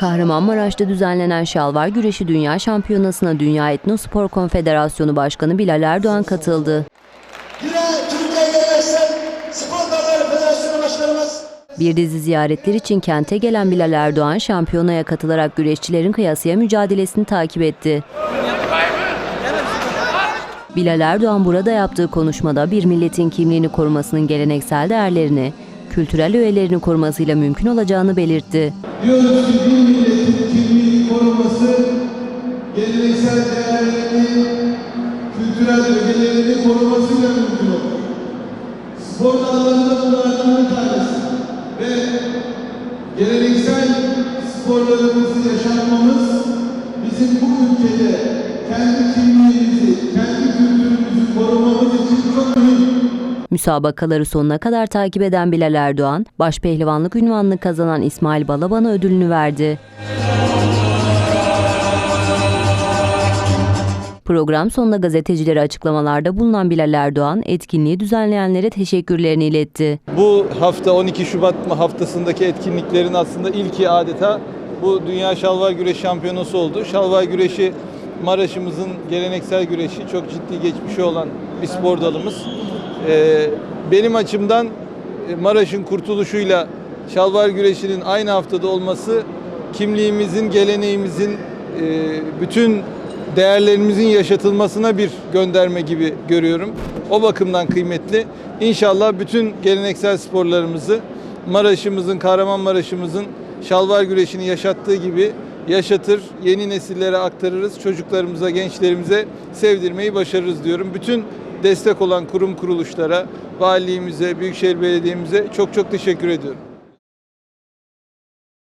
Kahramanmaraş'ta düzenlenen şalvar güreşi dünya şampiyonasına Dünya Etnospor Konfederasyonu Başkanı Bilal Erdoğan katıldı. Yine Türkiye Geleneksel Spor Dalları Federasyonu Başkanımız Bir dizi ziyaretler için kente gelen Bilal Erdoğan şampiyonaya katılarak güreşçilerin kıyasıya mücadelesini takip etti. Bilal Erdoğan burada yaptığı konuşmada bir milletin kimliğini korumasının geleneksel değerlerini, kültürel öğelerini korumasıyla mümkün olacağını belirtti. Diyoruz ki bir milletin kimliğini koruması, geleneksel değerlerini, kültürel ögelerini korumasıyla mümkün olur. Spor dallarında bunlardan bir tanesi. Ve geleneksel sporlarımızı Müsabakaları sonuna kadar takip eden Bilal Erdoğan, başpehlivanlık ünvanını kazanan İsmail Balaban'a ödülünü verdi. Program sonunda gazetecilere açıklamalarda bulunan Bilal Erdoğan, etkinliği düzenleyenlere teşekkürlerini iletti. Bu hafta 12 Şubat haftasındaki etkinliklerin aslında ilki adeta bu Dünya Şalvar Güreşi Şampiyonası oldu. Şalvar Güreşi Maraş'ımızın geleneksel güreşi çok ciddi geçmişi olan bir spor dalımız. Ee, benim açımdan e, Maraş'ın kurtuluşuyla Şalvar Güreşi'nin aynı haftada olması kimliğimizin, geleneğimizin, e, bütün değerlerimizin yaşatılmasına bir gönderme gibi görüyorum. O bakımdan kıymetli. İnşallah bütün geleneksel sporlarımızı Maraş'ımızın, Kahramanmaraş'ımızın şalvar güreşini yaşattığı gibi yaşatır, yeni nesillere aktarırız, çocuklarımıza, gençlerimize sevdirmeyi başarırız diyorum. Bütün destek olan kurum kuruluşlara, valiliğimize, Büyükşehir Belediye'mize çok çok teşekkür ediyorum.